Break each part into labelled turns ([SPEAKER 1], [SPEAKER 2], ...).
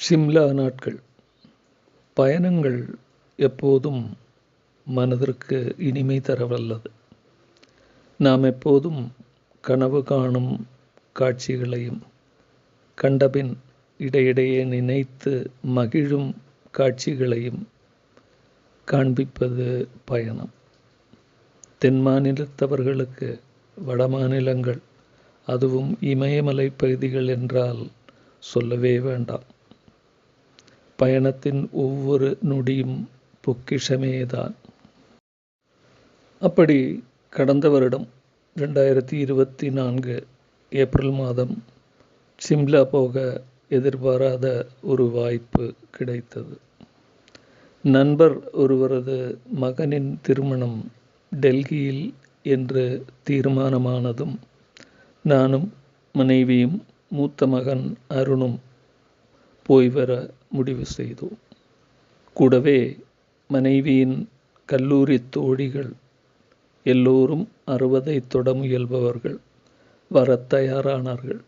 [SPEAKER 1] ஷிம்லா நாட்கள். பயணங்கள் எப்போதும் மனதிற்கு இனிமை தரவல்லது. நாம் எப்போதும் கனவு காணும் காட்சிகளையும் கண்டபின் இடையிடையே நினைத்து மகிழும் காட்சிகளையும் காண்பிப்பது பயணம். தென் மாநிலத்தவர்களுக்கு வட மாநிலங்கள் அதுவும் இமயமலை பகுதிகள் என்றால் சொல்லவே வேண்டாம். பயணத்தின் ஒவ்வொரு நொடியும் பொக்கிஷமேதான். அப்படி கடந்த வருடம் ரெண்டாயிரத்தி இருபத்தி நான்கு ஏப்ரல் மாதம் சிம்லா போக எதிர்பாராத ஒரு வாய்ப்பு கிடைத்தது. நண்பர் ஒருவரது மகனின் திருமணம் டெல்லியில் என்று தீர்மானமானதும் நானும் மனைவியும் மூத்த மகன் அருணும் போய் வர முடிவு செய்தோம் கூடவே மனைவியின் கல்லூரி தோழிகள் எல்லோரும் அறுபதை தொட முயல்பவர்கள் வரத் தயாரானார்கள்.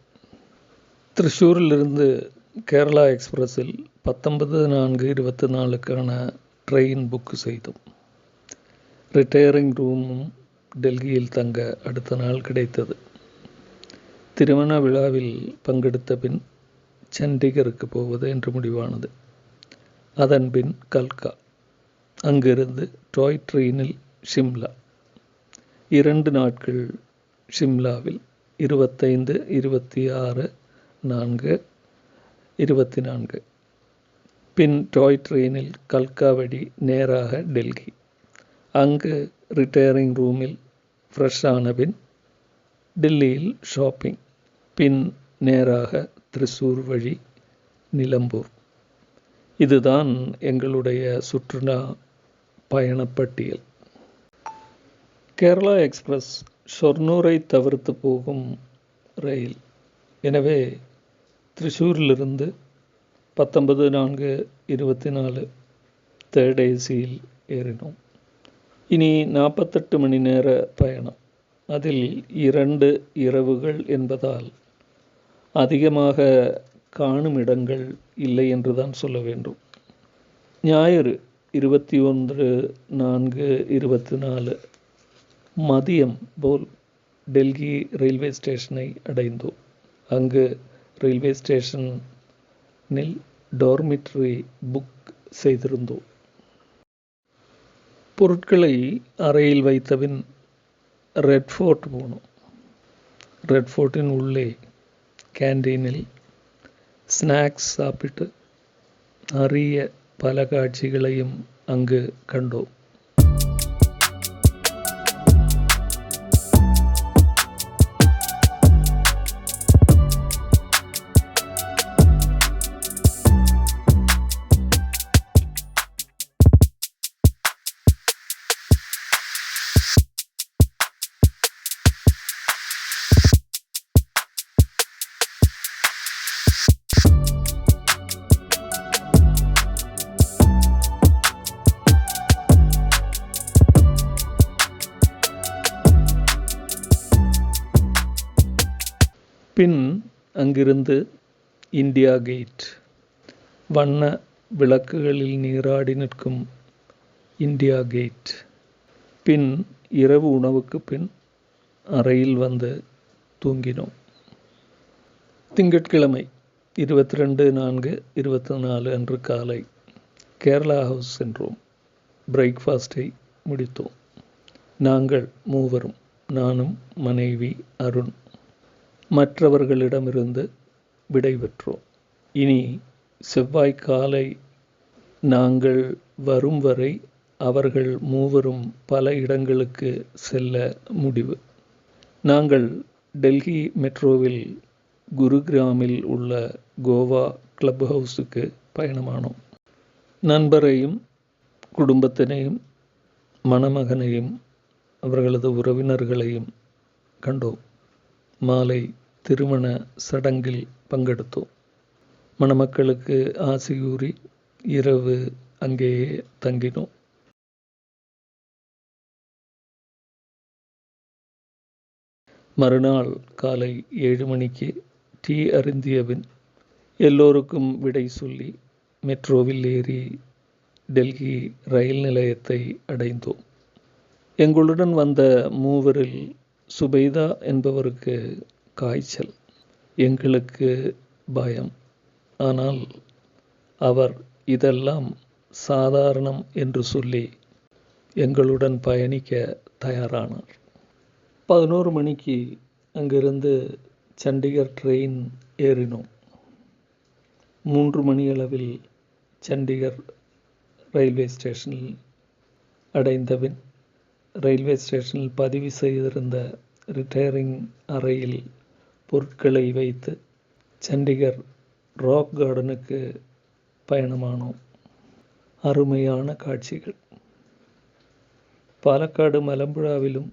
[SPEAKER 1] திருச்சூரிலிருந்து கேரளா எக்ஸ்பிரஸில் பத்தொன்பது நான்கு இருபத்தி நாலுக்கான ட்ரெயின் புக் செய்தோம். ரிட்டையரிங் ரூமும் டெல்லியில் தங்க அடுத்த நாள் கிடைத்தது. திருமண விழாவில் பங்கெடுத்த பின் சண்டிகருக்கு போவது என்று முடிவானது. அதன் பின் கல்கா. அங்கிருந்து டாய் ட்ரெயினில் ஷிம்லா இரண்டு நாட்கள் ஷிம்லாவில் இருபத்தைந்து இருபத்தி ஆறு நான்கு இருபத்தி நான்கு பின் டாய் ட்ரெயினில் கல்கா வழி நேராக டெல்லி அங்கு ரிட்டையரிங் ரூமில் ஃப்ரெஷ் ஆன பின் டெல்லியில் ஷாப்பிங். பின் நேராக திருசூர் வழி நிலம்பூர். இதுதான் எங்களுடைய சுற்றுலா பயணப்பட்டியல். கேரளா எக்ஸ்பிரஸ் ஷொர்னூரை தவிர்த்து போகும் ரயில். எனவே திருச்சூரிலிருந்து பத்தொன்பது நான்கு இருபத்தி நாலு தேர்ட் ஏசியில் ஏறினோம். இனி நாற்பத்தெட்டு மணி நேர பயணம். அதில் இரண்டு இரவுகள் என்பதால் அதிகமாக காணும் இடங்கள் இல்லை என்று தான் சொல்ல வேண்டும். ஞாயிறு இருபத்தி ஒன்று நான்கு இருபத்தி நாலு மதியம் போல் டெல்லி ரயில்வே ஸ்டேஷனை அடைந்தோம். அங்கு ரயில்வே ஸ்டேஷனில் டார்மிட்ரி புக் செய்திருந்தோம். பொருட்களை அறையில் வைத்தபின் ரெட் ஃபோர்ட் போனோம். ரெட் ஃபோர்ட்டின் உள்ளே கேன்டீனில் ஸ்நாக்ஸ் சாப்பிட்டு அரிய பல காட்சிகளையும் அங்கு கண்டோம் பின் அங்கிருந்து இந்தியா கேட். வண்ண விளக்குகளில் நீராடி நிற்கும் இந்தியா கேட். பின் இரவு உணவுக்கு பின் அறையில் வந்து தூங்கினோம். திங்கட்கிழமை இருபத்தி ரெண்டு நான்கு இருபத்தி நாலு அன்று காலை கேரளா ஹவுஸ் சென்றோம். பிரேக்ஃபாஸ்டை முடித்தோம். நாங்கள் மூவரும் நானும் மனைவி அருண் மற்றவர்களிடமிருந்து விடைபெற்றோம். இனி செவ்வாய் காலை நாங்கள் வரும் வரை அவர்கள் மூவரும் பல இடங்களுக்கு செல்ல முடிவு. நாங்கள் டெல்லி மெட்ரோவில் குருகிராமில் உள்ள கோவா கிளப் ஹவுஸுக்கு பயணமானோம். நண்பரையும் குடும்பத்தினையும் மணமகனையும் அவர்களது உறவினர்களையும் கண்டோம். மாலை திருமண சடங்கில் பங்கெடுத்தோம். மணமக்களுக்கு ஆசை கூறி இரவு அங்கேயே தங்கினோம். மறுநாள் காலை ஏழு மணிக்கு டீ அருந்தியபின் எல்லோருக்கும் விடை சொல்லி மெட்ரோவில் ஏறி டெல்லி ரயில் நிலையத்தை அடைந்தோம். எங்களுடன் வந்த மூவரில் சுபைதா என்பவருக்கு காய்ச்சல் எங்களுக்கு பயம். ஆனால் அவர் இதெல்லாம் சாதாரணம் என்று சொல்லி எங்களுடன் பயணிக்க தயாரானார். பதினோரு மணிக்கு அங்கிருந்து சண்டிகர் ட்ரெயின் ஏறினோம். மூன்று மணியளவில் சண்டிகர் ரயில்வே ஸ்டேஷனில் அடைந்தபின் ரயில்வே ஸ்டேஷனில் பதிவு செய்திருந்த ரிட்டையரிங் அறையில் பொருட்களை வைத்து சண்டிகர் ராக் கார்டனுக்கு பயணமானோம். அருமையான காட்சிகள். பாலக்காடு மலம்புழாவிலும்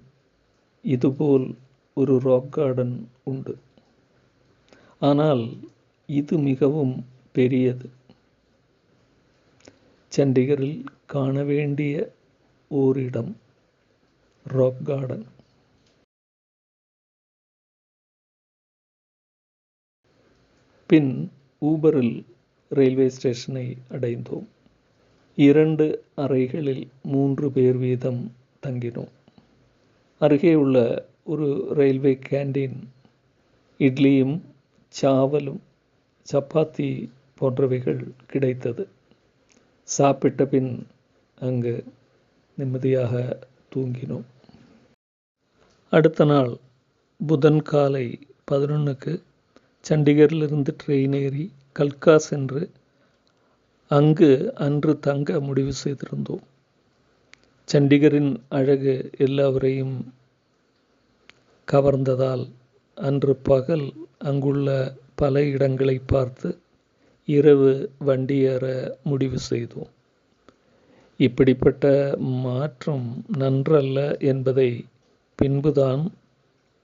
[SPEAKER 1] இதுபோல் ஒரு ராக் கார்டன் உண்டு. ஆனால் இது மிகவும் பெரியது. சண்டிகரில் காண வேண்டிய ஓரிடம் ராக் கார்டன் பின் ஊபரில் ரயில்வே ஸ்டேஷனை அடைந்தோம். இரண்டு அறைகளில் மூன்று பேர் வீதம் தங்கினோம். அருகே உள்ள ஒரு ரயில்வே கேண்டீன் இட்லியும் சாவலும் சப்பாத்தி போன்றவைகள் கிடைத்தது. சாப்பிட்ட பின் அங்கு நிம்மதியாக தூங்கினோம். அடுத்த நாள் புதன் காலை பதினொன்றுக்கு சண்டிகரிலிருந்து ட்ரெயின் ஏறி கல்கா சென்று அங்கு அன்று தங்க முடிவு செய்திருந்தோம். சண்டிகரின் அழகு எல்லாவரையும் கவர்ந்ததால் அன்று பகல் அங்குள்ள பல இடங்களை பார்த்து இரவு வண்டியேற முடிவு செய்தோம். இப்படிப்பட்ட மாற்றம் நன்றல்ல என்பதை பின்புதான்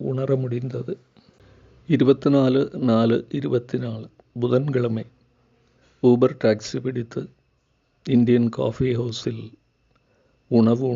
[SPEAKER 1] உணர முடிந்தது. இருபத்தி நாலு நாலு இருபத்தி நாலு புதன்கிழமை ஊபர் டாக்ஸி பிடித்து இந்தியன் காஃபி ஹவுஸில் உணவு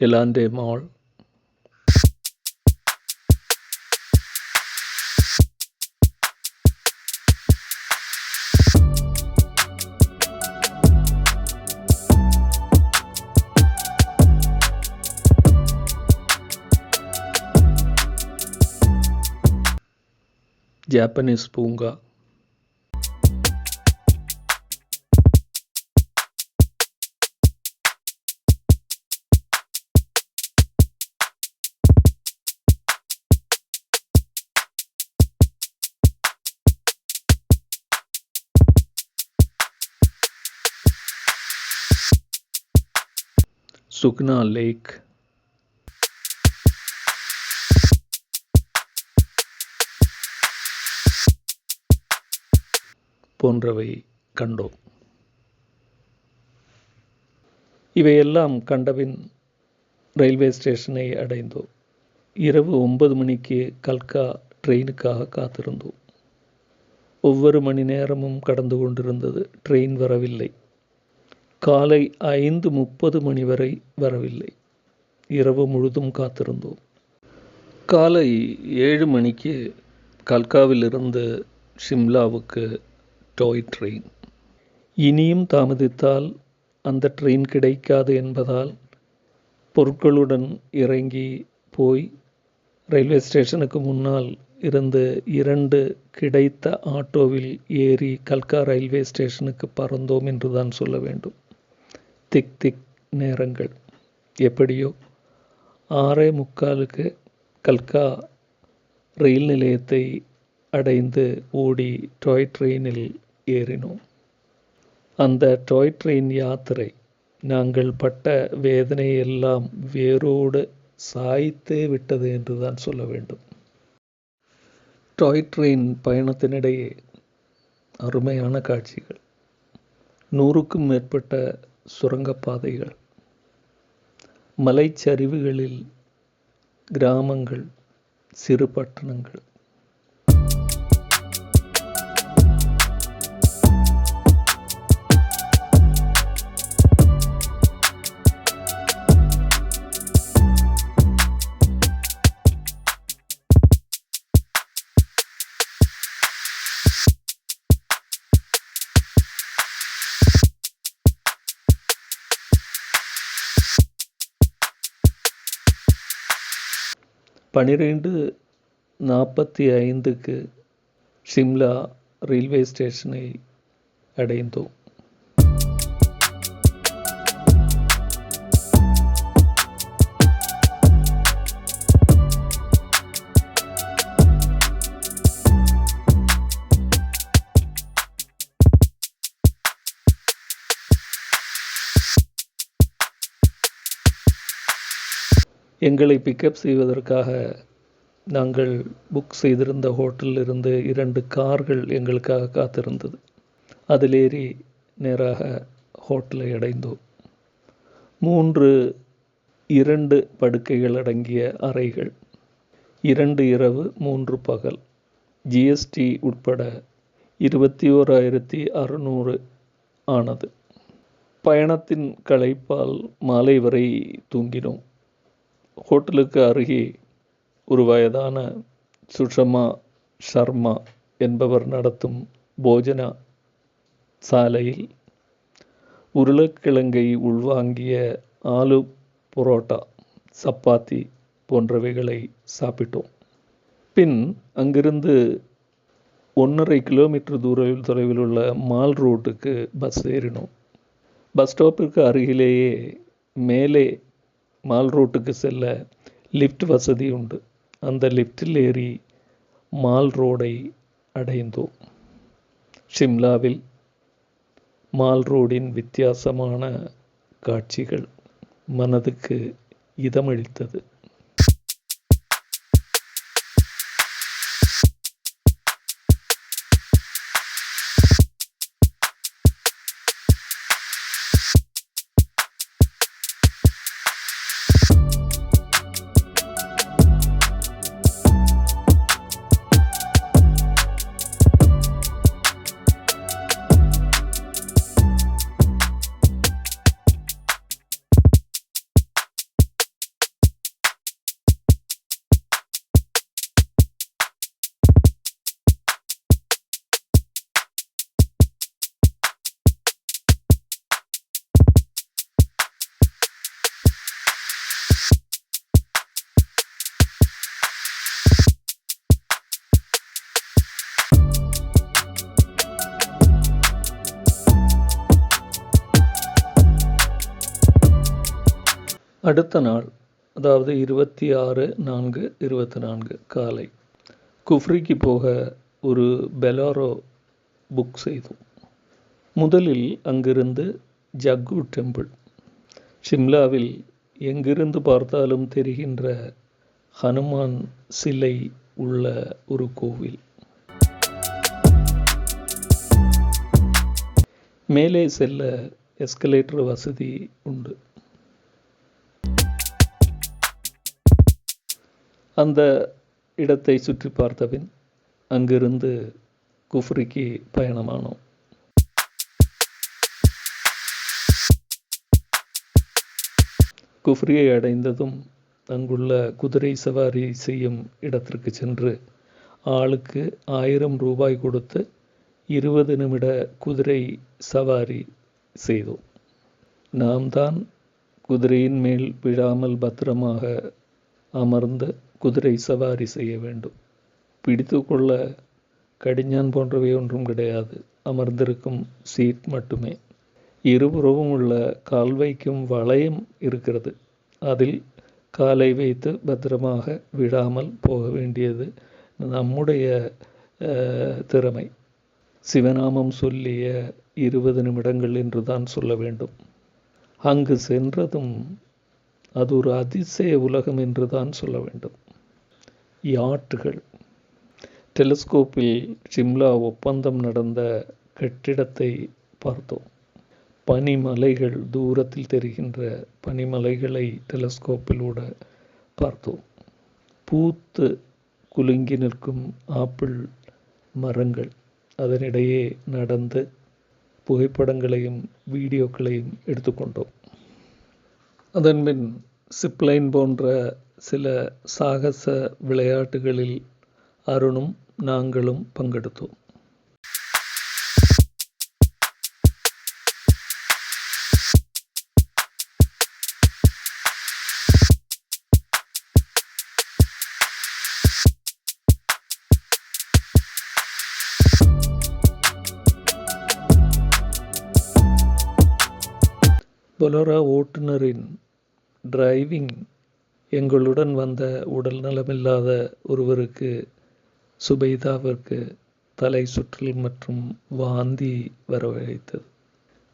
[SPEAKER 1] உண்டு toy museum Elante mall Sukhna lake போன்றவை கண்டோம். இவையெல்லாம் கண்டபின் ரயில்வே ஸ்டேஷனை அடைந்தோம். இரவு ஒன்பது மணிக்கு கல்கா ட்ரெயினுக்காக காத்திருந்தோம். ஒவ்வொரு மணி நேரமும் கடந்து கொண்டிருந்தது ட்ரெயின் வரவில்லை. காலை ஐந்து முப்பது மணி வரை வரவில்லை. இரவு முழுதும் காத்திருந்தோம். காலை ஏழு மணிக்கு கல்காவிலிருந்து ஷிம்லாவுக்கு டாய் ட்ரெயின் இனியும் தாமதித்தால் அந்த ட்ரெயின் கிடைக்காது என்பதால் பொருட்களுடன் இறங்கி போய் ரயில்வே ஸ்டேஷனுக்கு முன்னால் இருந்து இரண்டு கிடைத்த ஆட்டோவில் ஏறி கல்கா ரயில்வே ஸ்டேஷனுக்கு பறந்தோம் என்று தான் சொல்ல வேண்டும். திக் திக் நேரங்கள். எப்படியோ ஆறே முக்காலுக்கு கல்கா ரயில் நிலையத்தை அடைந்து ஓடி டாய் ட்ரெயினில் ஏறினோம். அந்த டாய் ட்ரெயின் யாத்திரை நாங்கள் பட்ட வேதனை எல்லாம் வேரோடு சாய்த்தே விட்டது என்று தான் சொல்ல வேண்டும். டாய் ட்ரெயின் பயணத்தினிடையே அருமையான காட்சிகள். நூறுக்கும் மேற்பட்ட சுரங்கப்பாதைகள் மலைச்சரிவுகளில் கிராமங்கள் சிறு பட்டணங்கள் பனிரெண்டு நாற்பத்தி ஐந்துக்கு சிம்லா ரயில்வே ஸ்டேஷனை அடைந்தோம். எங்களை பிக்கப் செய்வதற்காக நாங்கள் புக் செய்திருந்த ஹோட்டலில் இருந்து இரண்டு கார்கள் எங்களுக்காக காத்திருந்தது. அதில் ஏறி நேராக ஹோட்டலை அடைந்தோம். மூன்று இரண்டு படுக்கைகள் அடங்கிய அறைகள். இரண்டு இரவு மூன்று பகல். ஜிஎஸ்டி உட்பட இருபத்தி ஓராயிரத்தி அறுநூறு ஆனது. பயணத்தின் களைப்பால் மாலை வரை தூங்கினோம். ஹோட்டலுக்கு அருகே ஒரு வயதான சுஷமா ஷர்மா என்பவர் நடத்தும் போஜன சாலையில் உருளைக்கிழங்கை உள்வாங்கிய ஆலு புரோட்டா சப்பாத்தி போன்றவைகளை சாப்பிட்டோம். பின் அங்கிருந்து ஒன்றரை கிலோமீட்டர் தூர தொலைவில் உள்ள மால் ரோட்டுக்கு பஸ் ஏறினோம். பஸ் ஸ்டாப்பிற்கு அருகிலேயே மேலே மால் ரோட்டுக்கு செல்ல லிஃப்ட் வசதி உண்டு. அந்த லிஃப்டில் ஏறி மால் ரோடை அடைந்தோம். ஷிம்லாவில் மால் ரோடின் வித்தியாசமான காட்சிகள் மனதுக்கு இதமளித்தது. அடுத்த நாள் அதாவது இருபத்தி ஆறு நான்கு இருபத்தி நான்கு காலை குஃப்ரிக்கு போக ஒரு பெலாரோ புக் செய்தோம். முதலில் அங்கிருந்து ஜக்கு டெம்பிள் ஷிம்லாவில் எங்கிருந்து பார்த்தாலும் தெரிகின்ற ஹனுமான் சிலை உள்ள ஒரு கோவில். மேலே செல்ல எஸ்கலேட்டர் வசதி உண்டு. அந்த இடத்தை சுற்றி பார்த்தபின் அங்கிருந்து குஃப்ரிக்கு பயணமானோம். குஃப்ரியை அடைந்ததும் அங்குள்ள குதிரை சவாரி செய்யும் இடத்திற்கு சென்று ஆளுக்கு ஆயிரம் ரூபாய் கொடுத்து இருபது நிமிட குதிரை சவாரி செய்தோம். நாம் தான் குதிரையின் மேல் விழாமல் பத்திரமாக அமர்ந்து குதிரை சவாரி செய்ய வேண்டும். பிடித்து கொள்ள கடிஞ்சான் போன்றவை ஒன்றும் கிடையாது. அமர்ந்திருக்கும் சீட் மட்டுமே. இருபுறமும் உள்ள கால் வைக்கும் வளையம் இருக்கிறது. அதில் காலை வைத்து பத்திரமாக விடாமல் போக வேண்டியது நம்முடைய திறமை. சிவநாமம் சொல்லிய இருபது நிமிடங்கள் என்று தான் சொல்ல வேண்டும். அங்கு சென்றதும் அது ஒரு அதிசய உலகம் என்று தான் சொல்ல வேண்டும். யாட்டுகள் டெலிஸ்கோப்பில் ஷிம்லா ஒப்பந்தம் நடந்த கட்டிடத்தை பார்த்தோம். பனிமலைகள் தூரத்தில் தெரிகின்ற பனிமலைகளை டெலஸ்கோப்பிலூட பார்த்தோம். பூத்து குலுங்கி நிற்கும் ஆப்பிள் மரங்கள் அதனிடையே நடந்து புகைப்படங்களையும் வீடியோக்களையும் எடுத்துக்கொண்டோம். அதன்பின் சிப்லைன் போன்ற சில சாகச விளையாட்டுகளில் அருணும் நாங்களும் பங்கெடுத்தோம். பொலோரா ஓட்டுநரின் டிரைவிங் எங்களுடன் வந்த உடல் நலமில்லாத ஒருவருக்கு சுபைதாவிற்கு தலை சுற்றல் மற்றும் வாந்தி வரவழைத்தது.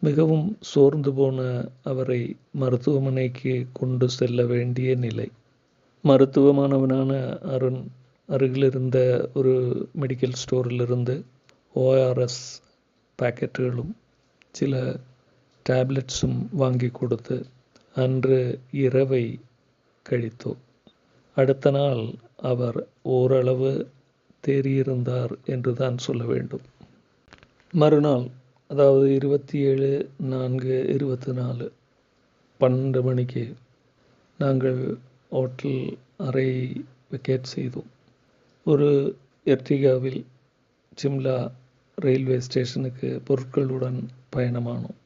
[SPEAKER 1] மிகவும் சோர்ந்து போன அவரை மருத்துவமனைக்கு கொண்டு செல்ல வேண்டிய நிலை. மருத்துவமானவனான அருண் அருகிலிருந்த ஒரு மெடிக்கல் ஸ்டோரிலிருந்து ஓஆர்எஸ் பாக்கெட்டுகளும் சில டேப்லெட்ஸும் வாங்கி கொடுத்து அன்று இரவை கழித்தோம். அடுத்த நாள் அவர் ஓரளவு தேறியிருந்தார் என்று தான் சொல்ல வேண்டும். மறுநாள் அதாவது இருபத்தி ஏழு நான்கு இருபத்தி நாலு பன்னெண்டு மணிக்கு நாங்கள் ஹோட்டல் அறை வெக்கேட் செய்தோம். ஒரு எர்டிகாவில் சிம்லா ரயில்வே ஸ்டேஷனுக்கு பொருட்களுடன் பயணமானோம்.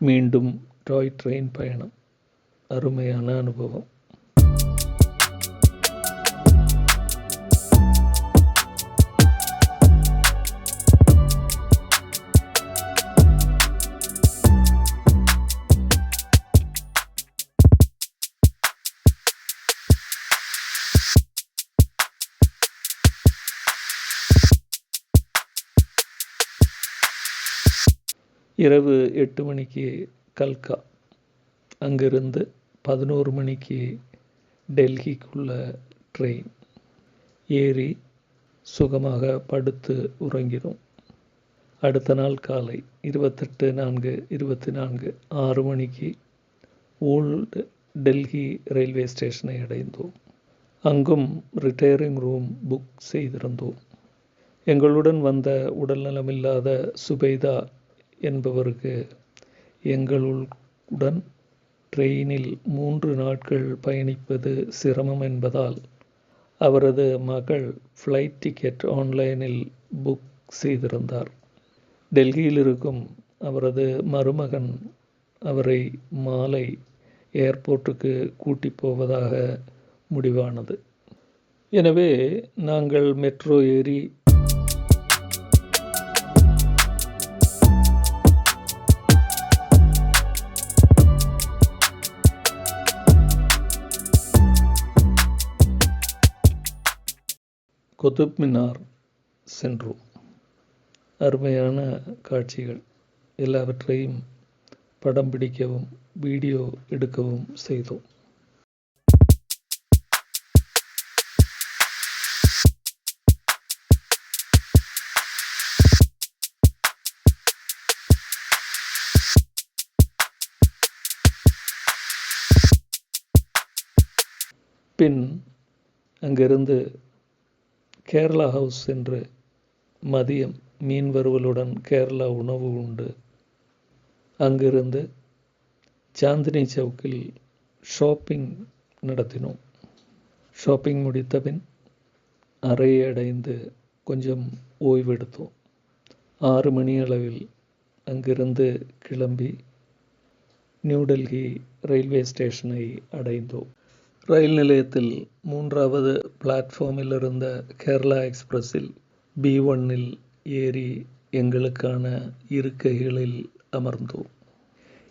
[SPEAKER 1] மீண்டும் டாய் ட்ரெயின் பயணம். அருமையான அனுபவம். இரவு எட்டு மணிக்கு கல்கா. அங்கிருந்து பதினோரு மணிக்கு டெல்லிக்குள்ள ட்ரெயின். ஏறி சுகமாக படுத்து உறங்கிடும் அடுத்த நாள் காலை இருபத்தெட்டு நான்கு இருபத்தி நான்கு ஆறு மணிக்கு ஓல்டு டெல்லி ரயில்வே ஸ்டேஷனை அடைந்தோம். அங்கும் ரிட்டையரிங் ரூம் புக் செய்திருந்தோம். எங்களுடன் வந்த உடல்நலமில்லாத சுபைதா என்பவருக்கு எங்களுடன் ட்ரெயினில் மூன்று நாட்கள் பயணிப்பது சிரமம் என்பதால் அவரது மகள் ஃப்ளைட் டிக்கெட் ஆன்லைனில் புக் செய்திருந்தார். டெல்லியில் இருக்கும் அவரது மருமகன் அவரை மாலை ஏர்போர்ட்டுக்கு கூட்டி போவதாக முடிவானது. எனவே நாங்கள் மெட்ரோ ஏறி குதுப் மினார் சென்றோம் அருமையான காட்சிகள். எல்லாவற்றையும் படம் பிடிக்கவும் வீடியோ எடுக்கவும் செய்தோம். பின் அங்கிருந்து கேரளா ஹவுஸ் சென்று மதியம் மீன் வறுவலுடன் கேரளா உணவு உண்டு. அங்கிருந்து சாந்தினி சவுக்கில் ஷாப்பிங் நடத்தினோம். ஷாப்பிங் முடித்தபின் அறையை அடைந்து கொஞ்சம் ஓய்வெடுத்தோம். ஆறு மணி அளவில் அங்கிருந்து கிளம்பி நியூடெல்லி ரயில்வே ஸ்டேஷனை அடைந்தோம். ரயில் நிலையத்தில் மூன்றாவது பிளாட்ஃபார்மில் இருந்த கேரளா எக்ஸ்பிரஸில் பி ஒன்னில் ஏறி எங்களுக்கான இருக்கைகளில் அமர்ந்தோம்.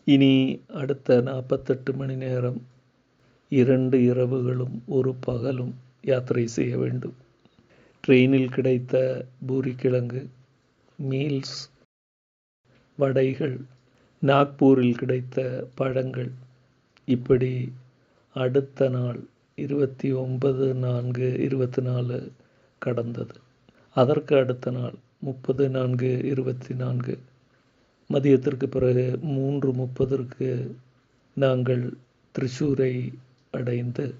[SPEAKER 1] இனி அடுத்த நாற்பத்தெட்டு மணி நேரம் இரண்டு இரவுகளும் ஒரு பகலும் யாத்திரை செய்ய வேண்டும். ட்ரெயினில் கிடைத்த பூரிக்கிழங்கு மீல்ஸ் வடைகள் நாக்பூரில் கிடைத்த பழங்கள் இப்படி அடுத்த நாள் இருபத்தி ஒன்பது நான்கு இருபத்தி நாலு கடந்தது. அதற்கு அடுத்த நாள் முப்பது நான்கு இருபத்தி நான்கு. மதியத்திற்கு பிறகு மூன்று முப்பதற்கு நாங்கள் திரிசூரை அடைந்து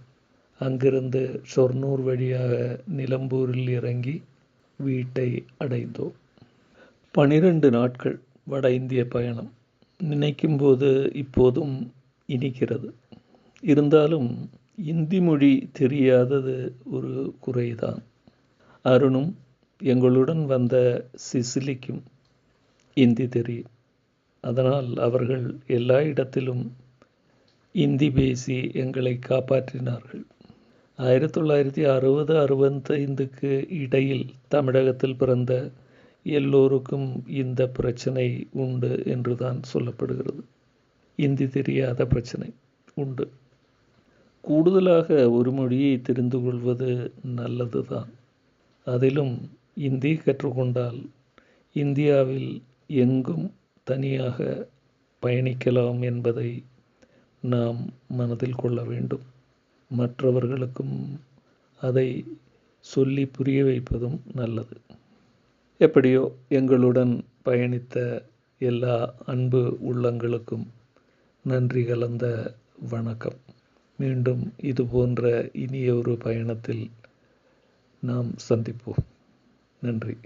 [SPEAKER 1] அங்கிருந்து ஷொர்ணூர் வழியாக நிலம்பூரில் இறங்கி வீட்டை அடைந்தோம். பனிரெண்டு நாட்கள் வட இந்திய பயணம். நினைக்கும்போது இப்போதும் இனிக்கிறது. இருந்தாலும் இந்தி மொழி தெரியாதது ஒரு குறைதான். அருணும் எங்களுடன் வந்த சிசிலிக்கும் இந்தி தெரியும். அதனால் அவர்கள் எல்லா இடத்திலும் இந்தி பேசி எங்களை காப்பாற்றினார்கள். ஆயிரத்தி தொள்ளாயிரத்தி அறுபது அறுபத்தைந்துக்கு இடையில் தமிழகத்தில் பிறந்த எல்லோருக்கும் இந்த பிரச்சனை உண்டு என்று தான் சொல்லப்படுகிறது. இந்தி தெரியாத பிரச்சனை உண்டு. கூடுதலாக ஒரு மொழியை தெரிந்து கொள்வது நல்லது தான் அதிலும் இந்தி கற்றுக்கொண்டால் இந்தியாவில் எங்கும் தனியாக பயணிக்கலாம் என்பதை நாம் மனதில் கொள்ள வேண்டும். மற்றவர்களுக்கும் அதை சொல்லி புரிய வைப்பதும் நல்லது. எப்படியோ எங்களுடன் பயணித்த எல்லா அன்பு உள்ளங்களுக்கும் நன்றி கலந்த வணக்கம். மீண்டும் இது போன்ற இனிய ஒரு பயணத்தில் நாம் சந்திப்போம். நன்றி.